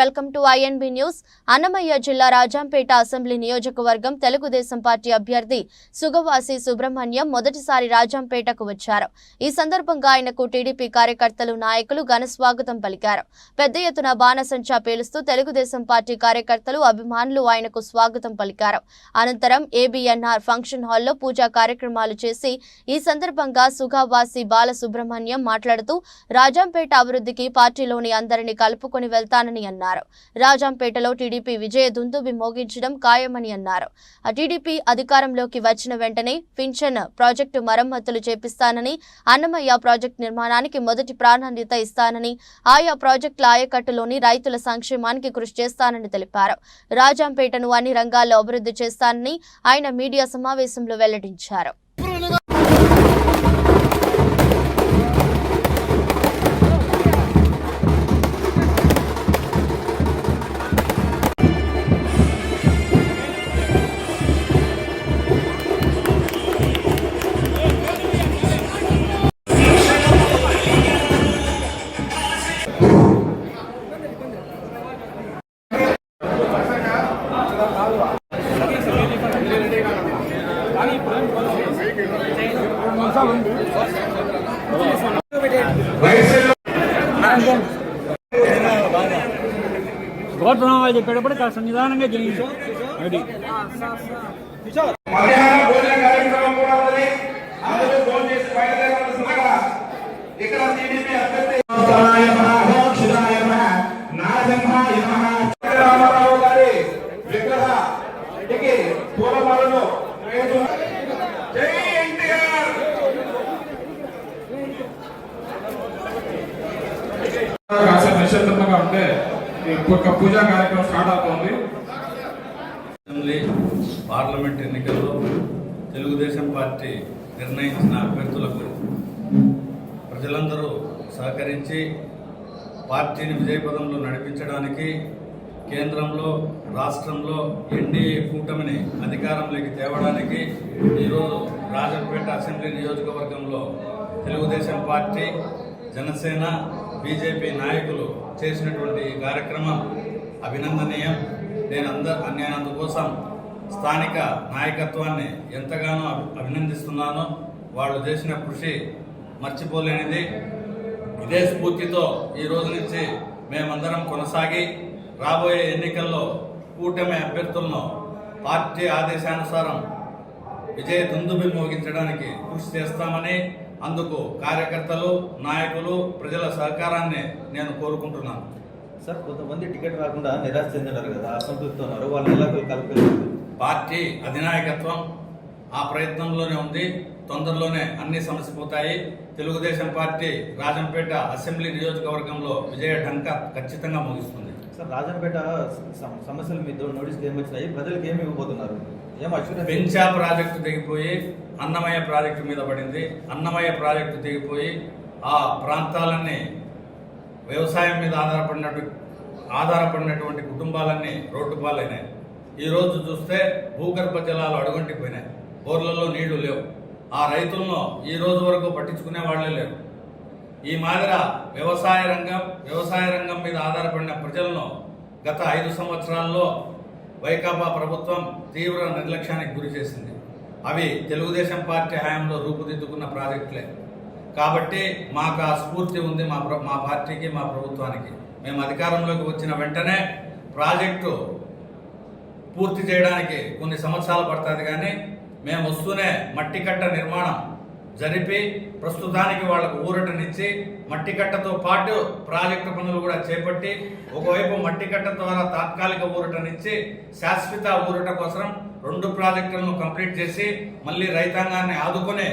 Welcome to INB news. Annamayya జిల్లా Rajampet assembly నియోజకవర్గం Telugu Desam party అభ్యర్థి సుగవాసి సుబ్రహ్మణ్యం మొదటిసారి రాజాంపేటకు వచ్చారు. ఈ సందర్భంగా ఆయనకు టీడీపీ కార్యకర్తలు నాయకులు ఘన స్వాగతం పలికారు. పెద్ద ఎత్తున బాణసంచా పేలుస్తూ తెలుగుదేశం పార్టీ కార్యకర్తలు అభిమానులు ఆయనకు స్వాగతం పలికారు. అనంతరం ఏబిఎన్ఆర్ ఫంక్షన్ హాల్లో పూజా కార్యక్రమాలు చేసి ఈ సందర్భంగా సుగవాసి బాలసుబ్రహ్మణ్యం మాట్లాడుతూ రాజాంపేట అభివృద్ధికి పార్టీలోని అందరినీ కలుపుకొని వెళ్తానని అన్నారు. రాజాంపేటలో టీడీపీ విజయ దుందుబి మోగించడం ఖాయమని అన్నారు. ఆ టీడీపీ అధికారంలోకి వచ్చిన వెంటనే పింఛన్ ప్రాజెక్టు మరమ్మతులు చేపిస్తానని అన్నమయ్య ప్రాజెక్టు నిర్మాణానికి మొదటి ప్రాధాన్యత ఇస్తానని ఆయా ప్రాజెక్టుల ఆయకట్టులోని రైతుల సంక్షేమానికి కృషి చేస్తానని తెలిపారు. రాజాంపేటను అన్ని రంగాల్లో అభివృద్ధి చేస్తానని ఆయన మీడియా సమావేశంలో వెల్లడించారు. గోత్రనామాలు చెప్పేటప్పుడు కాస్త నిదానంగా జరిగింది. అది. మధ్యాహ్న నిశ్శబ్దంగా ఇంకొక పూజా కార్యక్రమం స్టార్ట్ అవుతుంది. అసెంబ్లీ పార్లమెంట్ ఎన్నికల్లో తెలుగుదేశం పార్టీ నిర్ణయించిన అభ్యర్థులకు ప్రజలందరూ సహకరించి పార్టీని విజయపదంలో నడిపించడానికి కేంద్రంలో రాష్ట్రంలో ఎన్డీఏ కూటమిని అధికారంలోకి తేవడానికి ఈరోజు రాజంపేట అసెంబ్లీ నియోజకవర్గంలో తెలుగుదేశం పార్టీ జనసేన బీజేపీ నాయకులు చేసినటువంటి కార్యక్రమం అభినందనీయం. నేను అంద నేను అందుకోసం స్థానిక నాయకత్వాన్ని ఎంతగానో అభి- అభినందిస్తున్నానో. వాళ్ళు చేసిన కృషి మర్చిపోలేనిది. ఇదే స్ఫూర్తితో ఈ రోజు నుంచి మేమందరం కొనసాగి రాబోయే ఎన్నికల్లో కూటమి అభ్యర్థులను పార్టీ ఆదేశానుసారం విజయ దుందుబి మోగించడానికి కృషి చేస్తామని అందుకు కార్యకర్తలు నాయకులు ప్రజల సహకారాన్ని నేను కోరుకుంటున్నాను. సార్ కొంతమంది టికెట్ రాకుండా నిరాశ చెందినారు కదా అసంతృప్తి ఉన్నారు. వాళ్ళని ఎలా కలిపేది పార్టీ అధినాయకత్వం ఆ ప్రయత్నంలోనే ఉంది. తొందరలోనే అన్ని సమసిపోతాయి తెలుగుదేశం పార్టీ రాజంపేట అసెంబ్లీ నియోజకవర్గంలో విజయ ఢంక ఖచ్చితంగా ముగిస్తుంది. సార్ రాజంపేట సమ- సమస్యలు మీ నోటీస్కి ఏమి వచ్చినాయి ప్రజలకు ఏమి ఇవ్వబోతున్నారు? ఏం పెంచా ప్రాజెక్టు తెగిపోయి అన్నమయ్య ప్రాజెక్టు మీద పడింది. అన్నమయ్య ప్రాజెక్టు దిగిపోయి ఆ ప్రాంతాలన్నీ వ్యవసాయం మీద ఆధారపడినట్టు ఆధారపడినటువంటి కుటుంబాలన్నీ రోడ్డు పాలైనాయి. ఈ రోజు చూస్తే భూగర్భ జలాలు అడుగంటిపోయినాయి. బోర్లలో నీళ్ళు లేవు. ఆ రైతులను ఈ రోజు వరకు పట్టించుకునే వాళ్ళే లేరు. ఈ మాదిర వ్యవసాయ రంగం వ్యవసాయ రంగం మీద ఆధారపడిన ప్రజలను గత ఐదు సంవత్సరాల్లో వైకాపా ప్రభుత్వం తీవ్ర నిర్లక్ష్యానికి గురి చేసింది. అవి తెలుగుదేశం పార్టీ హయాంలో రూపుదిద్దుకున్న ప్రాజెక్టులే. కాబట్టి మాకు ఆ స్ఫూర్తి ఉంది మా మా పార్టీకి మా ప్రభుత్వానికి. మేము అధికారంలోకి వచ్చిన వెంటనే ప్రాజెక్టు పూర్తి చేయడానికి కొన్ని సంవత్సరాలు పడుతుంది కానీ మేము వస్తూనే మట్టి కట్ట నిర్మాణం జరిపి ప్రస్తుతానికి వాళ్ళకు ఊరటనిచ్చి మట్టి కట్టతో పాటు ప్రాజెక్టు పనులు కూడా చేపట్టి ఒకవైపు మట్టి కట్ట ద్వారా తాత్కాలిక ఊరటనిచ్చి శాశ్వత ఊరట కోసం రెండు ప్రాజెక్టులను కంప్లీట్ చేసి మళ్ళీ రైతాంగాన్ని ఆదుకునే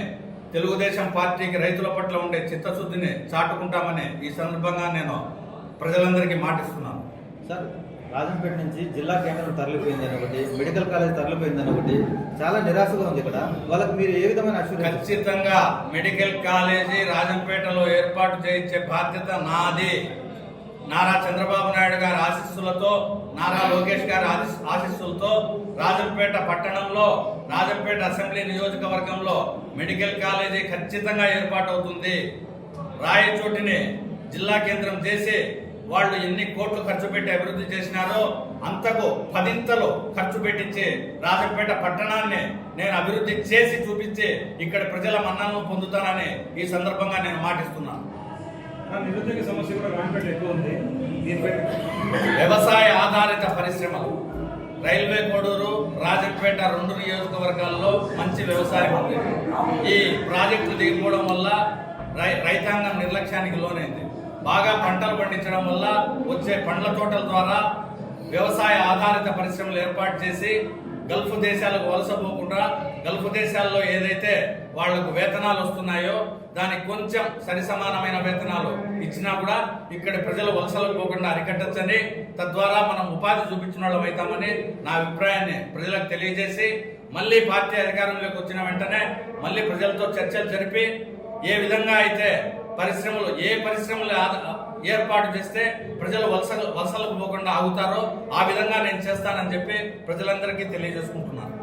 తెలుగుదేశం పార్టీకి రైతుల పట్ల ఉండే చిత్తశుద్ధిని చాటుకుంటామని ఈ సందర్భంగా నేను ప్రజలందరికీ మాటిస్తున్నాను. సార్ రాజంపేట నుంచి జిల్లా కేంద్రం తరలిపోయిందని ఒకటి మెడికల్ కాలేజ్ తరలిపోయిందని ఒకటి చాలా నిరాశగా ఉంది ఇక్కడ వాళ్ళకి మీరు ఏ విధమైన ఖచ్చితంగా మెడికల్ కాలేజీ రాజంపేటలో ఏర్పాటు చేయించే బాధ్యత నాది. నారా చంద్రబాబు నాయుడు గారి ఆశీస్సులతో నారా లోకేష్ గారి ఆశీస్- ఆశీస్సులతో రాజంపేట పట్టణంలో రాజంపేట అసెంబ్లీ నియోజకవర్గంలో మెడికల్ కాలేజీ ఖచ్చితంగా ఏర్పాటవుతుంది. రాయచోటిని జిల్లా కేంద్రం చేసి వాళ్ళు ఎన్ని కోట్లు ఖర్చు పెట్టి అభివృద్ధి చేసినారో అంతకు పదింతలు ఖర్చు పెట్టించి రాజంపేట పట్టణాన్ని నేను అభివృద్ధి చేసి చూపించి ఇక్కడ ప్రజల మన్నలను పొందుతానని ఈ సందర్భంగా నేను మాటిస్తున్నాను. నిరుద్యోగ సమస్య కూడా రాంపేట ఎక్కువ ఉంది. దీనిపై వ్యవసాయ ఆధారిత పరిశ్రమలు రైల్వే కోడూరు రాజంపేట రెండు నియోజకవర్గాల్లో మంచి వ్యవసాయం ఉంది. ఈ ప్రాజెక్టులు దిగిపోవడం వల్ల రై రైతాంగం నిర్లక్ష్యానికి లోనైంది. బాగా పంటలు పండించడం వల్ల వచ్చే పండ్ల తోటల ద్వారా వ్యవసాయ ఆధారిత పరిశ్రమలు ఏర్పాటు చేసి గల్ఫ్ దేశాలకు వలసపోకుండా గల్ఫ్ దేశాల్లో ఏదైతే వాళ్ళకు వేతనాలు వస్తున్నాయో దానికి కొంచెం సరిసమానమైన వేతనాలు ఇచ్చినా కూడా ఇక్కడ ప్రజలు వలసలకు పోకుండా అరికట్టచ్చని తద్వారా మనం ఉపాధి చూపించిన వాళ్ళం అవుతామని నా అభిప్రాయాన్ని ప్రజలకు తెలియజేసి మళ్ళీ పార్టీ అధికారంలోకి వచ్చిన వెంటనే మళ్ళీ ప్రజలతో చర్చలు జరిపి ఏ విధంగా అయితే పరిశ్రమలు ఏ పరిశ్రమలు ఏర్పాటు చేస్తే ప్రజలు వలస వలసలకు పోకుండా ఆగుతారో ఆ విధంగా నేను చేస్తానని చెప్పి ప్రజలందరికీ తెలియజేసుకుంటున్నాను.